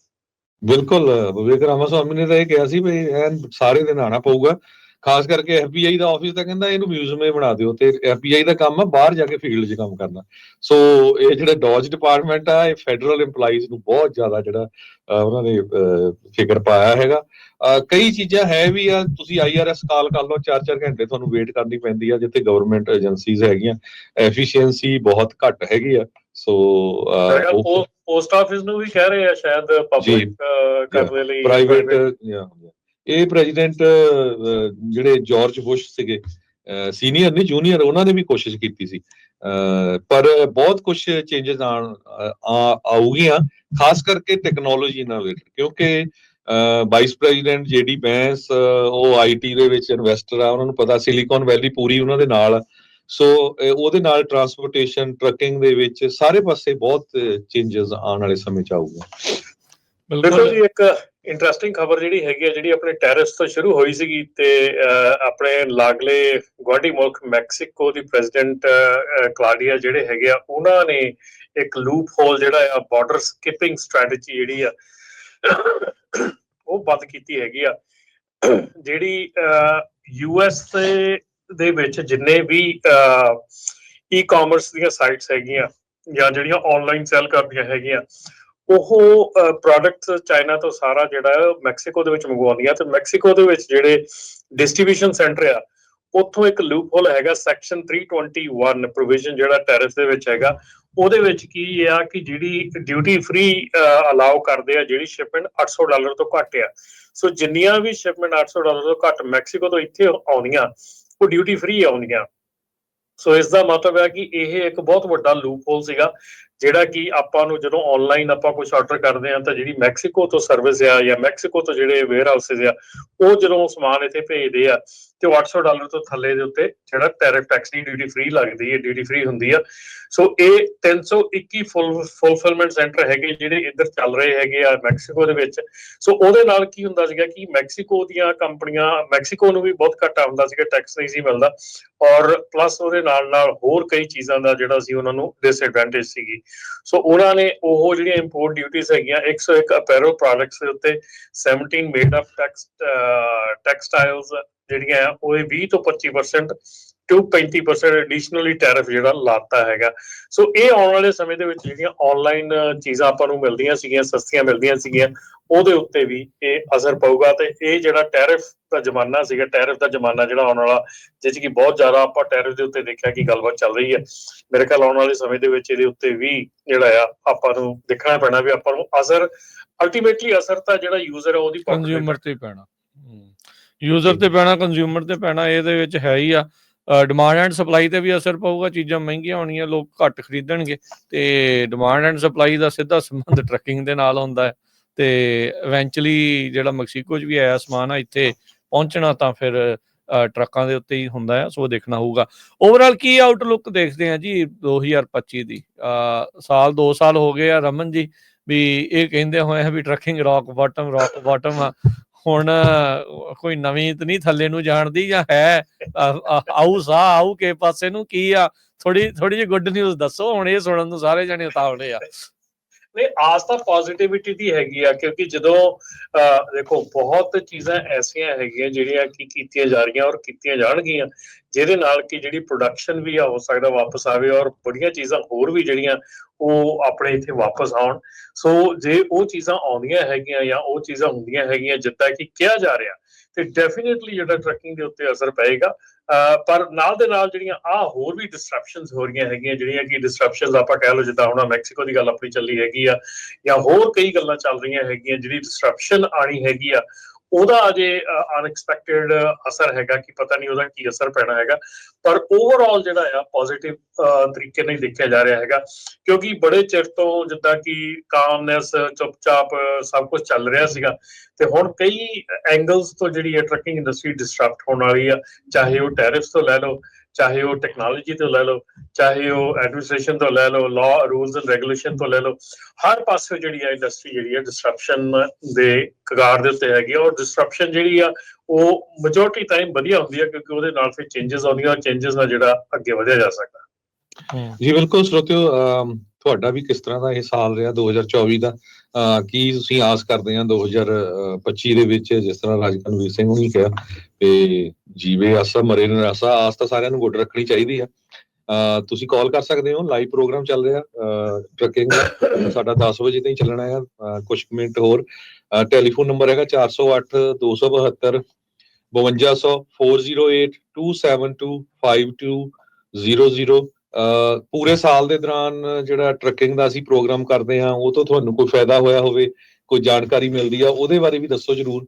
ਬਿਲਕੁਲ ਵਿਵੇਕ ਰਾਮਾ ਸਵਾਮੀ ਨੇ ਤਾਂ ਇਹ ਕਿਹਾ ਸੀ ਵੀ ਐਨ ਸਾਰੇ ਦਿਨ ਆਣਾ ਪਊਗਾ। ਖਾਸ ਕਰਕੇ FBI ਦਾ ਆਫਿਸ ਤਾਂ ਕਹਿੰਦਾ ਇਹਨੂੰ ਮਿਊਜ਼ੀਅਮ ਹੀ ਬਣਾ ਦਿਓ ਤੇ FBI ਦਾ ਕੰਮ ਆ ਬਾਹਰ ਜਾ ਕੇ ਫੀਲਡ 'ਚ ਕੰਮ ਕਰਨਾ। ਸੋ ਇਹ ਜਿਹੜਾ ਡੌਜ ਡਿਪਾਰਟਮੈਂਟ ਆ ਇਹ ਫੈਡਰਲ EMPLOYEES ਨੂੰ ਬਹੁਤ ਜ਼ਿਆਦਾ ਜਿਹੜਾ ਉਹਨਾਂ ਨੇ ਫਿਕਰ ਪਾਇਆ ਹੈਗਾ। ਕਈ ਚੀਜ਼ਾਂ ਹੈ ਵੀ ਆ ਤੁਸੀਂ IRS ਕਾਲ ਕਰ ਲਓ 4-4 ਘੰਟੇ ਤੁਹਾਨੂੰ ਵੇਟ ਕਰਨੀ ਪੈਂਦੀ ਆ ਜਿੱਥੇ ਗਵਰਨਮੈਂਟ ਏਜੰਸੀਜ਼ ਹੈਗੀਆਂ। ਐਫੀਸ਼ੀਐਂਸੀ ਬਹੁਤ ਘੱਟ ਹੈਗੀ ਆ। ਸੋ ਪੋਸਟ ਆਫਿਸ ਨੂੰ ਵੀ ਕਹਿ ਰਹੇ ਆ ਸ਼ਾਇਦ ਪਬਲਿਕ ਕਰਨ ਲਈ ਪ੍ਰਾਈਵੇਟ ਇਹ ਪ੍ਰੈਜ਼ੀਡੈਂਟ ਜਿਹੜੇ ਜਾਰਜ ਬੁਸ਼ ਸੀਗੇ ਸੀਨੀਅਰ ਨਹੀਂ ਜੂਨੀਅਰ ਉਹਨਾਂ ਨੇ ਵੀ ਕੋਸ਼ਿਸ਼ ਕੀਤੀ ਸੀ। ਪਰ ਬਹੁਤ ਕੁਝ ਚੇਂਜਸ ਆਣ ਆਉਗੀਆਂ, ਖਾਸ ਕਰਕੇ ਟੈਕਨੋਲੋਜੀ ਨਾਲ ਰਿਲੇਟਡ ਕਿਉਂਕਿ ਵਾਈਸ ਪ੍ਰੈਜ਼ੀਡੈਂਟ ਜੇਡੀ ਬੈਂਸ ਉਹ ਆਈਟੀ ਦੇ ਵਿੱਚ ਇਨਵੈਸਟਰ ਆ, ਉਹਨਾਂ ਨੂੰ ਪਤਾ ਸਿਲੀਕਨ ਵੈਲੀ ਪੂਰੀ ਉਹਨਾਂ ਦੇ ਨਾਲ ਸੋ ਉਹਦੇ ਨਾਲ ਟਰਾਂਸਪੋਰਟੇਸ਼ਨ ਟਰੱਕਿੰਗ ਦੇ ਵਿੱਚ ਸਾਰੇ ਪਾਸੇ ਬਹੁਤ ਚੇਂਜਸ ਆਉਣ ਵਾਲੇ ਸਮੇਂ ਚ ਆਊਗਾ। ਬਿਲਕੁਲ। ਜੀ ਇੱਕ ਇੰਟਰਸਟਿੰਗ ਖਬਰ ਜਿਹੜੀ ਹੈਗੀ ਹੈ ਜਿਹੜੀ ਆਪਣੇ ਟੈਰਿਫਸ ਤੋਂ ਸ਼ੁਰੂ ਹੋਈ ਸੀਗੀ ਤੇ ਅਹ, ਆਪਣੇ ਲਾਗਲੇ ਗੁਆਂਢੀ ਮੁਲਕ ਮੈਕਸੀਕੋ ਦੀ ਪ੍ਰੈਜ਼ੀਡੈਂਟ ਕਲਾਡੀਆ ਜਿਹੜੇ ਹੈਗੇ ਆ ਉਹਨਾਂ ਨੇ ਇੱਕ ਲੂਪ ਹੋਲ ਜਿਹੜਾ ਆ ਬਾਰਡਰ ਸਕਿਪਿੰਗ ਸਟ੍ਰੈਟਜੀ ਜਿਹੜੀ ਆ ਉਹ ਬੰਦ ਕੀਤੀ ਹੈਗੀ ਆ। ਜਿਹੜੀ ਯੂਐਸ ਦੇ ਦੇ ਵਿੱਚ ਜਿੰਨੇ ਵੀ ਈ-ਕਾਮਰਸ ਦੀਆਂ ਸਾਈਟਸ ਹੈਗੀਆਂ ਜਾਂ ਜਿਹੜੀਆਂ ਆਨਲਾਈਨ ਸੈਲ ਕਰਦੀਆਂ ਹੈਗੀਆਂ ਉਹ ਪ੍ਰੋਡਕਟ ਚਾਈਨਾ ਤੋਂ ਸਾਰਾ ਜਿਹੜਾ ਮੈਕਸੀਕੋ ਦੇ ਵਿੱਚ ਮੰਗਵਾਉਂਦੀਆਂ ਤੇ ਮੈਕਸੀਕੋ ਦੇ ਵਿੱਚ ਜਿਹੜੇ ਡਿਸਟ੍ਰੀਬਿਊਸ਼ਨ ਸੈਂਟਰ ਆ, ਉੱਥੋਂ ਇੱਕ ਲੂਪ ਹੋਲ ਹੈਗਾ ਸੈਕਸ਼ਨ 321 ਪ੍ਰੋਵੀਜ਼ਨ ਜਿਹੜਾ ਟੈਰਿਫ ਦੇ ਵਿੱਚ ਹੈਗਾ, ਉਹਦੇ ਵਿੱਚ ਕੀ ਆ ਕਿ ਜਿਹੜੀ ਡਿਊਟੀ ਫ੍ਰੀ ਅਲਾਉ ਕਰਦੇ ਆ ਜਿਹੜੀ ਸ਼ਿਪਮੈਂਟ 800 ਡਾਲਰ ਤੋਂ ਘੱਟ ਆ। ਸੋ ਜਿੰਨੀਆਂ ਵੀ ਸ਼ਿਪਮੈਂਟ 800 ਡਾਲਰ ਤੋਂ ਘੱਟ ਮੈਕਸੀਕੋ ਤੋਂ ਇੱਥੇ ਆਉਂਦੀਆਂ, ਉਹ ਡਿਊਟੀ ਫ੍ਰੀ ਆਉਂਦੀਆਂ। ਸੋ ਇਸ ਦਾ ਮਤਲਬ ਹੈ ਕਿ ਇਹ ਇੱਕ ਬਹੁਤ ਵੱਡਾ ਲੂਪ ਹੋਲ ਸੀਗਾ, ਜਿਹੜਾ ਕਿ ਆਪਾਂ ਨੂੰ ਜਦੋਂ ਆਨਲਾਈਨ ਆਪਾਂ ਕੁਝ ਆਰਡਰ ਕਰਦੇ ਆ ਤਾਂ ਜਿਹੜੀ ਮੈਕਸੀਕੋ ਤੋਂ ਸਰਵਿਸ ਆ ਜਾਂ ਮੈਕਸੀਕੋ ਤੋਂ ਜਿਹੜੇ ਵੇਅਰ ਹਾਊਸਸ ਆ, ਉਹ ਜਦੋਂ ਸਮਾਨ ਇੱਥੇ ਭੇਜਦੇ ਆ ਤੇ ਉਹ 800 ਡਾਲਰ ਤੋਂ ਥੱਲੇ ਦੇ ਉੱਤੇ ਜਿਹੜਾ ਟੈਰਿਫ ਟੈਕਸ ਦੀ ਡਿਊਟੀ ਫ੍ਰੀ ਲੱਗਦੀ ਹੈ ਡਿਊਟੀ ਫ੍ਰੀ ਹੁੰਦੀ ਆ। ਸੋ ਇਹ 321 ਫੁੱਲਫਿਲਮੈਂਟ ਸੈਂਟਰ ਹੈਗੇ ਜਿਹੜੇ ਇੱਧਰ ਚੱਲ ਰਹੇ ਹੈਗੇ ਆ ਮੈਕਸੀਕੋ ਦੇ ਵਿੱਚ। ਸੋ ਉਹਦੇ ਨਾਲ ਕੀ ਹੁੰਦਾ ਸੀਗਾ ਕਿ ਮੈਕਸੀਕੋ ਦੀਆਂ ਕੰਪਨੀਆਂ, ਮੈਕਸੀਕੋ ਨੂੰ ਵੀ ਬਹੁਤ ਘੱਟ ਹੁੰਦਾ ਸੀਗਾ ਟੈਕਸ ਨਹੀਂ ਸੀ ਮਿਲਦਾ। ਔਰ ਪਲੱਸ ਉਹਦੇ ਨਾਲ ਨਾਲ ਹੋਰ ਕਈ ਚੀਜ਼ਾਂ ਦਾ ਜਿਹੜਾ ਸੀ ਉਹਨਾਂ ਨੂੰ ਡਿਸਐਡਵਾਂਟੇਜ ਸੀਗੀ। ਸੋ ਉਹਨਾਂ ਨੇ ਉਹ ਜਿਹੜੀਆਂ ਇੰਪੋਰਟ ਡਿਊਟੀਆਂ ਹੈਗੀਆਂ 101 ਅਪੈਰੋ ਪ੍ਰੋਡਕਟਸ ਦੇ ਉੱਤੇ 17 ਮੇਡ ਅਪ ਟੈਕਸ ਟੈਕਸਟਾਈਲਸ ਜਿਹੜੀਆਂ ਉਹ 20 ਤੋਂ 25% ਟੂ 35% ਐਡੀਸ਼ਨਲੀ ਟੈਰਿਫ ਜਿਹੜਾ ਲਾਤਾ ਹੈਗਾ। ਸੋ ਇਹ ਆਉਣ ਵਾਲੇ ਸਮੇਂ ਦੇ ਵਿੱਚ ਜਿਹੜੀਆਂ ਆਨਲਾਈਨ ਚੀਜ਼ਾਂ ਆਪਾਂ ਨੂੰ ਮਿਲਦੀਆਂ ਸੀਗੀਆਂ, ਸਸਤੀਆਂ ਮਿਲਦੀਆਂ ਸੀਗੀਆਂ, ਉਹਦੇ ਉੱਤੇ ਵੀ ਇਹ ਅਸਰ ਪਊਗਾ ਤੇ ਇਹ ਜਿਹੜਾ ਟੈਰਿਫ ਦਾ ਜ਼ਮਾਨਾ ਸੀਗਾ ਟੈਰਿਫ ਦਾ ਜ਼ਮਾਨਾ ਜਿਹੜਾ ਆਉਣ ਵਾਲਾ, ਜਿਸ ਕਿ ਬਹੁਤ ਜ਼ਿਆਦਾ ਆਪਾਂ ਟੈਰਿਫ ਦੇ ਉੱਤੇ ਦੇਖਿਆ ਕਿ ਗੱਲਬਾਤ ਚੱਲ ਰਹੀ ਹੈ। ਮੇਰੇ ਖਿਆਲ ਆਉਣ ਵਾਲੇ ਸਮੇਂ ਦੇ ਵਿੱਚ ਇਹਦੇ ਉੱਤੇ ਵੀ ਜਿਹੜਾ ਆ, ਆਪਾਂ ਨੂੰ ਦੇਖਣਾ ਪੈਣਾ ਵੀ ਆਪਾਂ ਨੂੰ ਅਸਰ ਅਲਟੀਮੇਟਲੀ ਅਸਰ ਤਾਂ ਜਿਹੜਾ ਯੂਜ਼ਰ ਹੈ ਉਹਦੀ pocket ਤੇ ਪੈਣਾ। ਯੂਜ਼ਰ ਤੇ ਪੈਣਾ ਕੰਜ਼ਿਊਮਰ ਤੇ ਪੈਣਾ ਇਹਦੇ ਵਿੱਚ ਹੈ ਹੀ ਆ। ਡਿਮਾਂਡ ਐਂਡ ਸਪਲਾਈ ਤੇ ਵੀ ਅਸਰ ਪਊਗਾ ਚੀਜ਼ਾਂ ਮਹਿੰਗੀਆਂ ਹੋਣੀਆਂ ਲੋਕ ਘੱਟ ਖਰੀਦਣਗੇ। ਤੇ ਡਿਮਾਂਡ ਐਂਡ ਸਪਲਾਈ ਦਾ ਸਿੱਧਾ ਸੰਬੰਧ ਟਰੱਕਿੰਗ ਦੇ ਨਾਲ ਹੁੰਦਾ ਹੈ। ਤੇ ਇਵੈਂਚੁਅਲੀ ਜਿਹੜਾ ਮੈਕਸੀਕੋ 'ਚ ਵੀ ਆਇਆ ਸਮਾਨ ਆ ਇੱਥੇ ਪਹੁੰਚਣਾ ਤਾਂ ਫਿਰ ਟਰੱਕਾਂ ਦੇ ਉੱਤੇ ਹੀ ਹੁੰਦਾ ਹੈ ਸੋ ਦੇਖਣਾ ਹੋਊਗਾ। ਓਵਰਆਲ ਕੀ ਆਊਟਲੁੱਕ ਦੇਖਦੇ ਆ ਜੀ 2025 ਦੀ? ਸਾਲ 2 ਸਾਲ ਹੋ ਗਏ ਆ ਰਮਨ ਜੀ ਵੀ ਇਹ ਕਹਿੰਦੇ ਹੋਏ ਆ ਵੀ trucking rock bottom rock bottom ਆ। ਹੁਣ ਕੋਈ ਨਵੀਂ ਤਾਂ ਨਹੀਂ ਥੱਲੇ ਨੂੰ ਜਾਣਦੀ ਜਾਂ ਹੈ? ਅ, ਸਾ ਆਊ ਕੇ ਪਾਸੇ ਨੂੰ ਕੀ ਆ? ਥੋੜੀ ਥੋੜੀ ਜਿਹੀ ਗੁੱਡ ਨਿਊਜ਼ ਦੱਸੋ ਹੁਣ ਇਹ ਸੁਣਨ ਨੂੰ ਸਾਰੇ ਜਣੇ ਉਤਾਵਲੇ ਆ। ਨਹੀਂ ਆਸ ਤਾਂ ਪੋਜ਼ਿਟਿਵਿਟੀ ਦੀ ਹੈਗੀ ਆ ਕਿਉਂਕਿ ਜਦੋਂ ਅਹ, ਦੇਖੋ ਬਹੁਤ ਚੀਜ਼ਾਂ ਐਸੀਆਂ ਹੈਗੀਆਂ ਜਿਹੜੀਆਂ ਕੀ ਕੀਤੀਆਂ ਜਾ ਰਹੀਆਂ ਔਰ ਕੀਤੀਆਂ ਜਾਣਗੀਆਂ ਜਿਹਦੇ ਨਾਲ ਕਿ ਜਿਹੜੀ ਪ੍ਰੋਡਕਸ਼ਨ ਵੀ ਆ ਹੋ ਸਕਦਾ ਵਾਪਸ ਆਵੇ ਔਰ ਬੜੀਆਂ ਚੀਜ਼ਾਂ ਹੋਰ ਵੀ ਜਿਹੜੀਆਂ ਉਹ ਆਪਣੇ ਇੱਥੇ ਵਾਪਸ ਆਉਣ। ਸੋ ਜੇ ਉਹ ਚੀਜ਼ਾਂ ਆਉਂਦੀਆਂ ਹੈਗੀਆਂ ਜਾਂ ਉਹ ਚੀਜ਼ਾਂ ਹੁੰਦੀਆਂ ਹੈਗੀਆਂ ਜਿੱਦਾਂ ਕਿ ਕਿਹਾ ਜਾ ਰਿਹਾ ਤੇ ਡੈਫੀਨਿਟਲੀ ਜਿਹੜਾ ਟਰੈਕਿੰਗ ਦੇ ਉੱਤੇ ਅਸਰ ਪਏਗਾ। ਅਹ, ਪਰ ਨਾਲ ਦੇ ਨਾਲ ਜਿਹੜੀਆਂ ਆ ਹੋਰ ਵੀ ਡਿਸਟਰਪਸ਼ਨਸ ਹੋ ਰਹੀਆਂ ਹੈਗੀਆਂ ਜਿਹੜੀਆਂ ਕਿ ਡਿਸਟਰਪਸ਼ਨਸ ਆਪਾਂ ਕਹਿ ਲਓ ਜਿੱਦਾਂ ਹੁਣ ਮੈਕਸੀਕੋ ਦੀ ਗੱਲ ਆਪਣੀ ਚੱਲੀ ਹੈਗੀ ਆ ਜਾਂ ਹੋਰ ਕਈ ਗੱਲਾਂ ਚੱਲ ਰਹੀਆਂ ਹੈਗੀਆਂ ਜਿਹੜੀ ਡਿਸਟਰਪਸ਼ਨ ਆਣੀ ਹੈਗੀ ਆ ਉਹਦਾ ਅਜੇ ਅਨਐਕਸਪੈਕਟਿਡ ਅਸਰ ਹੈਗਾ ਕਿ ਪਤਾ ਨਹੀਂ ਉਹਦਾ ਕੀ ਅਸਰ ਪੈਣਾ ਹੈਗਾ। ਪਰ ਓਵਰਆਲ ਜਿਹੜਾ ਆ ਪੋਜ਼ਿਟਿਵ ਤਰੀਕੇ ਨਾਲ ਦੇਖਿਆ ਜਾ ਰਿਹਾ ਹੈਗਾ। ਕਿਉਂਕਿ ਬੜੇ ਚਿਰ ਤੋਂ ਜਿੱਦਾਂ ਕਿ ਕਾਮਨੈਸ ਚੁੱਪਚਾਪ ਸਭ ਕੁਝ ਚੱਲ ਰਿਹਾ ਸੀਗਾ। ਤੇ ਹੁਣ ਕਈ ਐਂਗਲਸ ਤੋਂ ਜਿਹੜੀ ਹੈ ਟਰੱਕਿੰਗ ਇੰਡਸਟਰੀ ਡਿਸਟਰਪਟ ਹੋਣ ਵਾਲੀ ਆ, ਚਾਹੇ ਉਹ ਟੈਰਿਫਸ ਤੋਂ ਲੈ ਲਓ ਚਾਹੇ ਉਹ ਟੈਕਨੋਲੋਜੀ ਤੋਂ ਲੈ ਲਓ ਚਾਹੇ ਉਹ ਐਡਮਿਨਿਸਟ੍ਰੇਸ਼ਨ ਤੋਂ ਲੈ ਲਓ ਲਾਅ ਰੂਲਸ ਐਂਡ ਰੈਗੂਲੇਸ਼ਨ ਤੋਂ ਲੈ ਲਓ ਹਰ ਪਾਸੇ ਜਿਹੜੀ ਹੈ ਇੰਡਸਟਰੀ ਜਿਹੜੀ ਹੈ ਡਿਸਟਰਪਸ਼ਨ ਦੇ ਕਗਾਰ ਦੇ ਉੱਤੇ ਹੈਗੀ ਆ ਔਰ ਡਿਸਟਰਪਸ਼ਨ ਜਿਹੜੀ ਆ ਉਹ ਮੈਜੋਰਟੀ ਟਾਈਮ ਵਧੀਆ ਹੁੰਦੀ ਹੈ ਕਿਉਂਕਿ ਉਹਦੇ ਨਾਲ ਫਿਰ ਚੇਂਜਸ ਆਉਂਦੀਆਂ ਚੇਂਜਸ ਨਾਲ ਜਿਹੜਾ ਅੱਗੇ ਵਧਿਆ ਜਾ ਸਕਦਾ। ਜੀ ਬਿਲਕੁਲ ਸਰੋਤਿਓ ਤੁਹਾਡਾ ਵੀ ਕਿਸ ਤਰ੍ਹਾਂ ਦਾ ਇਹ ਸਾਲ ਰਿਹਾ 2024 ਦਾ? ਕੀ ਤੁਸੀਂ ਆਸ ਕਰਦੇ ਆ 2025 ਦੇ ਵਿੱਚ ਜਿਸ ਤਰ੍ਹਾਂ ਰਾਜਕਨਵੀਰ ਸਿੰਘ ਹੁਣੀ ਕਿਹਾ ਤੇ ਜੀਵੇ ਆਸਾ ਮਰੇ ਨਰਾਸਾ ਆਸ ਤਾਂ ਸਾਰਿਆਂ ਨੂੰ ਗੁੱਡ ਰੱਖਣੀ ਚਾਹੀਦੀ ਆ। ਅਹ, ਤੁਸੀਂ ਕਾਲ ਕਰ ਸਕਦੇ ਹੋ ਲਾਈਵ ਪ੍ਰੋਗਰਾਮ ਚੱਲ ਰਿਹਾ ਟਰੱਕਿੰਗ ਦਾ। ਸਾਡਾ 10 ਵਜੇ ਤਾਈਂ ਚੱਲਣਾ ਹੈ ਕੁਝ ਮਿੰਟ ਹੋਰ। ਟੈਲੀਫੋਨ ਨੰਬਰ ਹੈਗਾ 408 272 5200 408 272 5200 ਪੂਰੇ ਸਾਲ ਦੇ ਦੌਰਾਨ ਜਿਹੜਾ ਟਰੱਕਿੰਗ ਦਾ ਅਸੀਂ ਪ੍ਰੋਗਰਾਮ ਕਰਦੇ ਹਾਂ ਉਹ ਤੋਂ ਤੁਹਾਨੂੰ ਕੋਈ ਫਾਇਦਾ ਹੋਇਆ ਹੋਵੇ ਕੋਈ ਜਾਣਕਾਰੀ ਮਿਲਦੀ ਆ ਉਹਦੇ ਬਾਰੇ ਵੀ ਦੱਸੋ ਜਰੂਰ।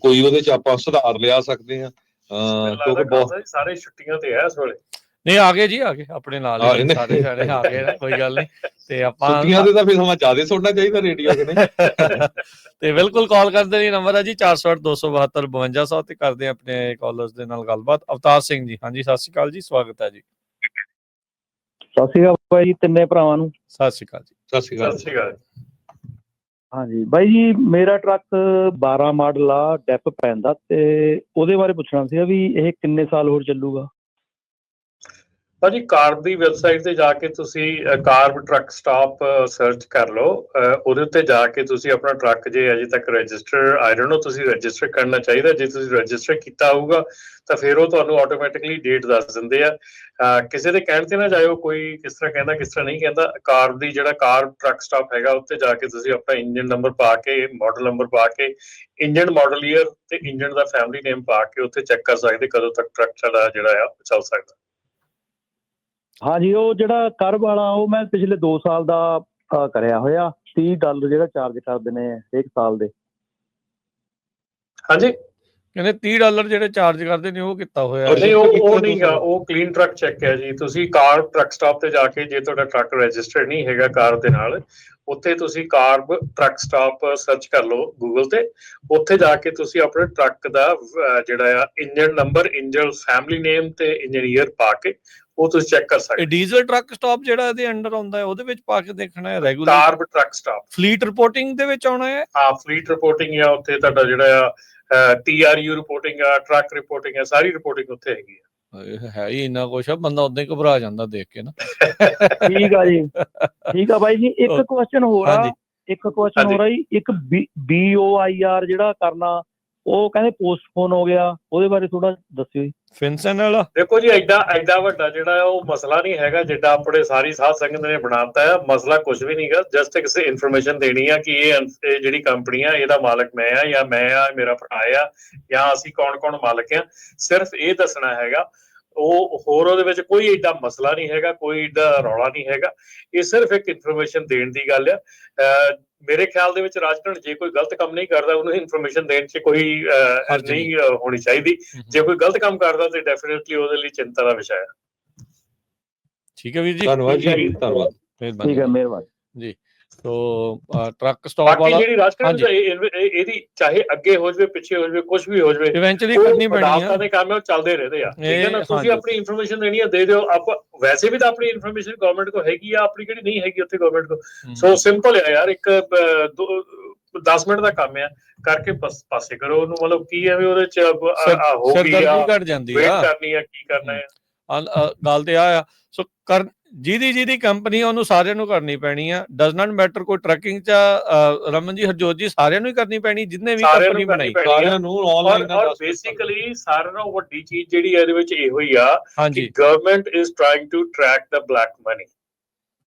ਕੋਈ ਉਹਦੇ ਚ ਆਪਾਂ ਸੁਧਾਰ ਲਿਆ ਸਕਦੇ ਮੈਨੂੰ ਕਿਉਂਕਿ ਬਹੁਤ ਸਾਰੇ ਛੁੱਟੀਆਂ ਤੇ ਹੈ ਇਸ ਵੇਲੇ। ਨਹੀਂ ਆ ਗਏ ਜੀ ਆ ਗਏ। ਆਪਣੇ ਨਾਲ ਆ। ਸਾਰੇ ਸਾਰੇ ਆ ਗਏ ਨੇ, ਕੋਈ ਗੱਲ ਨਹੀਂ। ਤੇ ਆਪਾਂ ਛੁੱਟੀਆਂ ਦੇ ਤਾਂ ਫਿਰ ਸਮਾਂ ਜ਼ਿਆਦਾ ਸੁਣਨਾ ਚਾਹੀਦਾ ਰੇਡੀਓ ਕਿ ਨਹੀਂ? ਤੇ ਬਿਲਕੁਲ ਕਾਲ ਕਰਦੇ ਲਈ ਨੰਬਰ ਹੈ ਜੀ 408 272 5200 ਤੇ ਕਰਦੇ ਆਪਣੇ ਕਾਲਰਸ ਦੇ ਨਾਲ ਗੱਲਬਾਤ। ਅਵਤਾਰ ਸਿੰਘ ਜੀ ਹਾਂਜੀ ਸਤਿ ਸ਼੍ਰੀ ਅਕਾਲ ਜੀ ਸਵਾਗਤ ਹੈ ਜੀ। ਸਤਿ ਸ਼੍ਰੀ ਅਕਾਲ ਬਾਈ ਜੀ ਤਿੰਨੇ ਭਰਾਵਾਂ ਨੂੰ। ਸਤਿ ਸ਼੍ਰੀ ਅਕਾਲ ਜੀ। ਸਤਿ ਸ਼੍ਰੀ ਅਕਾਲ। ਸਤਿ ਸ਼੍ਰੀ ਅਕਾਲ ਹਾਂਜੀ ਬਾਈ ਜੀ ਮੇਰਾ ਟਰੱਕ 12 ਮਾਡਲ ਆ ਡੈਪ ਪੈਂਦਾ ਤੇ ਉਹਦੇ ਬਾਰੇ ਪੁੱਛਣਾ ਸੀਗਾ ਵੀ ਇਹ ਕਿੰਨੇ ਸਾਲ ਹੋਰ ਚੱਲੂਗਾ? ਭਾਜੀ ਕਾਰ ਦੀ ਵੈਬਸਾਈਟ ਤੇ ਜਾ ਕੇ ਤੁਸੀਂ ਅ, ਕਾਰਬ ਟਰੱਕ ਸਟਾਪ ਸਰਚ ਕਰ ਲਓ। ਉਹਦੇ ਉੱਤੇ ਜਾ ਕੇ ਤੁਸੀਂ ਆਪਣਾ ਟਰੱਕ ਜੇ ਅਜੇ ਤੱਕ ਰਜਿਸਟਰ ਆਈ ਡੋਨਟ ਨੋ ਤੁਸੀਂ ਰਜਿਸਟਰ ਕਰਨਾ ਚਾਹੀਦਾ। ਜੇ ਤੁਸੀਂ ਰਜਿਸਟਰ ਕੀਤਾ ਹੋਊਗਾ ਤਾਂ ਫਿਰ ਉਹ ਤੁਹਾਨੂੰ ਆਟੋਮੈਟਿਕਲੀ ਡੇਟ ਦੱਸ ਦਿੰਦੇ ਆ। ਕਿਸੇ ਦੇ ਕਹਿਣ ਤੇ ਨਾ ਜਾਇਓ ਕੋਈ ਕਿਸ ਤਰ੍ਹਾਂ ਕਹਿੰਦਾ ਕਿਸ ਤਰ੍ਹਾਂ ਨਹੀਂ ਕਹਿੰਦਾ ਕਾਰਬ ਦੀ ਜਿਹੜਾ ਕਾਰਬ ਟਰੱਕ ਸਟਾਪ ਹੈਗਾ ਉੱਤੇ ਜਾ ਕੇ ਤੁਸੀਂ ਆਪਣਾ ਇੰਜਨ ਨੰਬਰ ਪਾ ਕੇ ਮਾਡਲ ਨੰਬਰ ਪਾ ਕੇ ਇੰਜਨ ਮਾਡਲ ਈਅਰ ਤੇ ਇੰਜਨ ਦਾ ਫੈਮਿਲੀ ਨੇਮ ਪਾ ਕੇ ਉੱਥੇ ਚੈੱਕ ਕਰ ਸਕਦੇ ਕਦੋਂ ਤੱਕ ਟਰੱਕ ਚੱਲਾ ਜਿਹੜਾ ਆ ਉਹ ਚੱਲ ਸਕਦਾ। ਹਾਂਜੀ, ਉਹ ਜਿਹੜਾ ਕਰ ਵਾਲਾ, ਉਹ ਮੈਂ ਪਿਛਲੇ 2 ਸਾਲ ਦਾ ਕਰਿਆ ਹੋਇਆ। 30 ਡਾਲਰ ਜਿਹੜਾ ਚਾਰਜ ਕਰਦੇ ਨੇ ਇੱਕ ਸਾਲ ਦੇ। ਹਾਂਜੀ। ਕਹਿੰਦੇ 30 ਡਾਲਰ ਜਿਹੜੇ ਚਾਰਜ ਕਰਦੇ ਨੇ ਉਹ ਕੀਤਾ ਹੋਇਆ ਹੈ। ਨਹੀਂ ਉਹ ਉਹ ਨਹੀਂ ਗਾ ਉਹ ਕਲੀਨ ਟਰੱਕ ਚੈੱਕ ਹੈ ਜੀ। ਤੁਸੀਂ ਕਾਰ ਟਰੱਕ ਸਟਾਪ ਤੇ ਜਾ ਕੇ ਜੇ ਤੁਹਾਡਾ ਟਰੱਕ ਰਜਿਸਟਰਡ ਨਹੀਂ ਹੈਗਾ ਕਾਰ ਦੇ ਨਾਲ ਉੱਥੇ ਤੁਸੀਂ ਕਾਰਬ ਟਰੱਕ ਸਟਾਪ ਸਰਚ ਕਰ ਲਓ ਗੂਗਲ ਤੇ। ਉੱਥੇ ਜਾ ਕੇ ਤੁਸੀਂ ਆਪਣੇ ਟਰੱਕ ਦਾ ਜਿਹੜਾ ਆ engine number engine family name ਤੇ ਇੰਜੀਨੀਅਰ ਪਾ ਕੇ ਉਹ ਤੁਸੀਂ ਚੈੱਕ ਕਰ ਸਕਦੇ ਇਹ ਡੀਜ਼ਲ ਟਰੱਕ ਸਟਾਪ ਜਿਹੜਾ ਇਹਦੇ ਅੰਡਰ ਆਉਂਦਾ ਹੈ ਉਹਦੇ ਵਿੱਚ ਪਾ ਕੇ ਦੇਖਣਾ ਹੈ regular CARB truck stop fleet reporting ਦੇ ਵਿੱਚ ਆਉਣਾ ਹੈ? ਆ ਫਲੀਟ ਰਿਪੋਰਟਿੰਗ ਆ ਉੱਥੇ ਤੁਹਾਡਾ ਜਿਹੜਾ ਆ ਟੀਆਰਯੂ ਰਿਪੋਰਟਿੰਗ ਆ ਟਰੱਕ ਰਿਪੋਰਟਿੰਗ ਆ ਸਾਰੀ ਰਿਪੋਰਟਿੰਗ ਉੱਥੇ ਹੈਗੀ ਆ। ਹੈ ਹੀ ਇੰਨਾ ਕੁਛ ਆ ਬੰਦਾ ਉਦਾਂ ਹੀ ਘਬਰਾ ਜਾਂਦਾ ਦੇਖ ਕੇ ਨਾ। ਠੀਕ ਆ ਜੀ। ਠੀਕ ਆ ਬਾਈ ਜੀ ਇੱਕ ਕੁਐਸਚਨ ਹੋਰ ਆ। ਇੱਕ ਕੁਐਸਚਨ। ਹੋਰ ਆ ਜੀ ਇੱਕ ਬੀ ਓ ਆਈ ਆਰ ਜਿਹੜਾ ਕਰਨਾ ਉਹ ਕਹਿੰਦੇ ਪੋਸਟਪੋਨ ਹੋ ਗਿਆ ਉਹਦੇ ਬਾਰੇ ਥੋੜਾ ਦੱਸਿਓ ਜੀ। ਫਿੰਸਨ ਵਾਲਾ ਦੇਖੋ ਜੀ ਐਡਾ ਐਡਾ ਵੱਡਾ ਜਿਹੜਾ ਹੈ ਉਹ ਮਸਲਾ ਨਹੀਂ ਹੈਗਾ ਜਿੱਦਾਂ ਆਪਣੇ ਸਾਰੀ ਸਾਧ ਸੰਗਤ ਨੇ ਬਣਾਤਾ ਹੈ ਮਸਲਾ ਕੁਝ ਵੀ ਨਹੀਂਗਾ ਜਸਟ ਇੱਕ ਇਨਫੋਰਮੇਸ਼ਨ ਦੇਣੀ ਆ ਕਿ ਇਹ ਜਿਹੜੀ ਕੰਪਨੀ ਆ ਇਹਦਾ ਮਾਲਕ ਮੈਂ ਆ ਜਾਂ ਮੈਂ ਆ ਮੇਰਾ ਭਰਾ ਆ ਜਾਂ ਅਸੀਂ ਕੌਣ ਕੌਣ ਮਾਲਕ ਆ ਸਿਰਫ ਇਹ ਦੱਸਣਾ ਹੈਗਾ ਉਹ ਹੋਰ ਉਹਦੇ ਵਿੱਚ ਕੋਈ ਏਡਾ ਮਸਲਾ ਨਹੀਂ ਹੈਗਾ ਕੋਈ ਏਡਾ ਰੌਲਾ ਨਹੀਂ ਹੈਗਾ ਇਹ ਸਿਰਫ ਇੱਕ ਇਨਫੋਰਮੇਸ਼ਨ ਦੇਣ ਦੀ ਗੱਲ ਆ। ਮੇਰੇ ਖਿਆਲ ਦੇ ਵਿੱਚ ਰਾਜਕਰਨ ਜੇ ਕੋਈ ਗਲਤ ਕੰਮ ਨਹੀਂ ਕਰਦਾ ਉਹਨੂੰ ਇਨਫੋਰਮੇਸ਼ਨ ਦੇਣ 'ਚ ਕੋਈ ਨਹੀਂ। ਹੋਣੀ ਚਾਹੀਦੀ। ਜੇ ਕੋਈ ਗਲਤ ਕੰਮ ਕਰਦਾ ਤੇ ਡੈਫੀਨਿਟਲੀ ਉਹਦੇ ਲਈ ਚਿੰਤਾ ਦਾ ਵਿਸ਼ਾ ਹੈ। ਠੀਕ ਹੈ ਵੀਰ ਜੀ। ਧੰਨਵਾਦ ਜੀ ਜੀ। ਧੰਨਵਾਦ। ਮਿਹਰਬਾਨੀ। ਠੀਕ ਹੈ ਮਿਹਰਬਾਨੀ। ਸੋ ਟਰੱਕ ਸਟਾਪ ਵਾਲਾ ਜਿਹੜੀ ਹਾਂਜੀ। ਇਹਦੀ ਚਾਹੇ ਅੱਗੇ ਹੋ ਜਵੇ ਪਿੱਛੇ ਹੋ ਜਵੇ ਕੁਝ ਵੀ ਹੋ ਜਵੇ ਇਵੈਂਚੁਅਲੀ ਕਰਨੀ ਪੈਣੀ ਅਦਾਲਤਾਂ ਆ ਦੇ ਕੰਮ ਹੈ ਉਹ ਚੱਲਦੇ ਰਹਿੰਦੇ ਆ। ਠੀਕ ਹੈ ਨਾ। ਤੁਸੀਂ ਆਪਣੀ ਇਨਫੋਰਮੇਸ਼ਨ ਦੇਣੀ ਹੈ ਦੇ ਦਿਓ। ਆਪ ਵੈਸੇ ਵੀ ਤਾਂ ਆਪਣੀ ਇਨਫੋਰਮੇਸ਼ਨ ਗਵਰਨਮੈਂਟ ਕੋ ਹੈਗੀ ਆ ਆਪਣੀ ਕਿਹੜੀ ਨਹੀਂ ਹੈਗੀ ਉੱਥੇ ਗਵਰਨਮੈਂਟ ਕੋ ਸੋ ਸਿੰਪਲ ਹੈ ਯਾਰ ਇੱਕ 10 ਮਿੰਟ ਦਾ ਕੰਮ ਆ। ਕਰਕੇ ਪਾਸੇ ਕਰੋ ਉਹਨੂੰ ਮਤਲਬ ਕੀ ਹੈ ਵੀ ਉਹਦੇ ਚ ਹੋ ਗਈ ਆ ਸਰਦਰਦੀ ਘਟ ਜਾਂਦੀ ਵੇਟ ਆ ਕਰਨੀ ਆ ਕੀ ਕਰਨਾ ਅ, ਗੱਲ ਤੇ ਆ ਆ। ਸੋ ਕਰ ਜਿਹਦੀ ਜਿਹਦੀ ਕੰਪਨੀ ਆ ਉਹਨੂੰ ਸਾਰਿਆਂ ਨੂੰ ਕਰਨੀ ਪੈਣੀ ਆ। ਡਸ ਨਾਟ ਮੈਟਰ ਕੋਈ ਟਰੱਕਿੰਗ ਚ ਰਮਨ ਜੀ ਹਰਜੋਤ ਜੀ ਸਾਰਿਆਂ ਨੂੰ ਹੀ ਕਰਨੀ ਪੈਣੀ ਜਿੰਨੇ ਵੀ ਕੰਪਨੀ ਬਣਾਈ। ਸਾਰਿਆਂ ਨੂੰ ਆਨਲਾਈਨ ਔਰ ਬੇਸਿਕਲੀ ਸਾਰਿਆਂ ਨਾਲੋਂ ਵੱਡੀ ਚੀਜ਼ ਜਿਹੜੀ ਇਹਦੇ ਵਿੱਚ ਇਹੋ ਹੀ ਆ ਕਿ government is trying to track the black money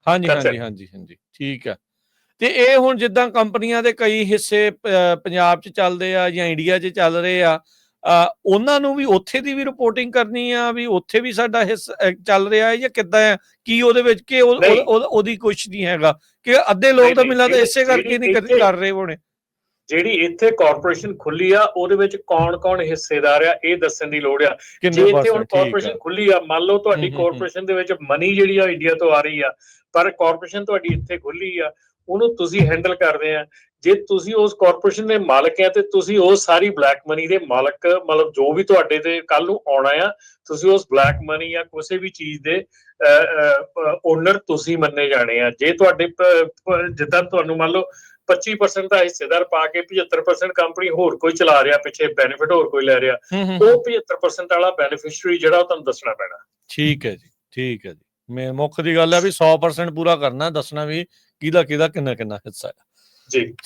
ਹਾਂਜੀ ਹਾਂਜੀ ਹਾਂਜੀ ਹਾਂਜੀ। ਠੀਕ ਆ। ਤੇ ਇਹ ਹੁਣ ਜਿੱਦਾਂ ਕੰਪਨੀਆਂ ਦੇ ਕਈ ਹਿੱਸੇ ਪੰਜਾਬ 'ਚ ਚੱਲਦੇ ਆ ਜਾਂ ਇੰਡੀਆ 'ਚ ਚੱਲ ਰਹੇ ਆ ਉਹਨਾਂ ਨੂੰ ਵੀ ਉੱਥੇ ਦੀ ਵੀ ਰਿਪੋਰਟਿੰਗ ਕਰਨੀ ਆ ਵੀ ਉੱਥੇ ਵੀ ਸਾਡਾ ਚੱਲ ਰਿਹਾ ਹੈ ਜਾਂ ਕਿੱਦਾਂ ਆ ਕੀ ਉਹਦੇ ਵਿੱਚ ਕਿ ਉਹਦੀ ਕੁਛ ਨਹੀਂ ਹੈਗਾ। ਕਿ ਅੱਧੇ ਲੋਕ ਤਾਂ ਨਹੀਂ, ਮਿਲਾਂ ਤਾਂ ਜਿਹੜੀ- ਇਸੇ ਕਰਕੇ ਨਹੀਂ ਕਰ- ਰਹੇ ਹੋਣੇ। ਜਿਹੜੀ ਇੱਥੇ ਕਾਰਪੋਰੇਸ਼ਨ ਖੁੱਲੀ ਆ ਉਹਦੇ ਵਿੱਚ ਕੌਣ-ਕੌਣ ਹਿੱਸੇਦਾਰ ਆ ਇਹ ਦੱਸਣ ਦੀ ਲੋੜ ਆ। ਜੇ ਇੱਥੇ ਹੁਣ ਕਾਰਪੋਰੇਸ਼ਨ ਖੁੱਲੀ ਆ ਮੰਨ ਲਓ ਤੁਹਾਡੀ ਹੂੰ, ਹੂੰ, ਹੂੰ। ਕਾਰਪੋਰੇਸ਼ਨ ਦੇ ਵਿੱਚ ਮਨੀ ਜਿਹੜੀ ਆ ਇੰਡੀਆ ਤੋਂ ਆ ਰਹੀ ਆ ਪਰ ਕਾਰਪੋਰੇਸ਼ਨ ਤੁਹਾਡੀ ਇੱਥੇ ਖੁੱਲੀ ਆ ਉਹਨੂੰ ਤੁਸੀਂ ਹੈਂਡਲ ਕਰਦੇ ਆ। ਜੇ ਤੁਸੀਂ ਉਸ ਕਾਰਪੋਰੇਸ਼ਨ ਦੇ ਮਾਲਕ ਆ ਤੇ ਤੁਸੀਂ ਉਸ ਸਾਰੀ ਬਲੈਕ ਮਨੀ ਦੇ ਮਾਲਕ ਮਤਲਬ ਜੋ ਵੀ ਤੁਹਾਡੇ ਤੇ ਕੱਲ ਨੂੰ ਆਉਣਾ ਆ ਤੁਸੀਂ ਉਸ ਬਲੈਕ ਮਨੀ ਜਾਂ ਕਿਸੇ ਵੀ ਚੀਜ਼ ਦੇ ਓਨਰ ਤੁਸੀਂ ਮੰਨੇ ਜਾਣੇ ਆ। ਜੇ ਤੁਹਾਡੇ ਜਿੱਦਾਂ ਤੁਹਾਨੂੰ ਮੰਨ ਲਓ 25% ਦਾ ਹਿੱਸੇਦਾਰ ਪਾ ਕੇ 75% ਕੰਪਨੀ ਹੋਰ ਕੋਈ ਚਲਾ ਰਿਹਾ ਪਿੱਛੇ ਬੈਨੀਫਿਟ ਹੋਰ ਕੋਈ ਲੈ ਰਿਹਾ ਉਹ 75% ਵਾਲਾ ਬੈਨੀਫੀਸ਼ੀਅਰੀ ਜਿਹੜਾ ਉਹ ਤੁਹਾਨੂੰ ਦੱਸਣਾ ਪੈਣਾ। ਠੀਕ ਹੈ ਜੀ ਠੀਕ ਹੈ ਜੀ। ਮੈਂ ਮੁੱਖ ਦੀ ਗੱਲ ਹੈ ਵੀ 100% ਪੂਰਾ ਕਰਨਾ ਦੱਸਣਾ ਵੀ ਕਿਹਦਾ ਕਿਹਦਾ ਕਿੰਨਾ ਕਿੰਨਾ ਹਿੱਸਾ ਹੈ। ਜੀ।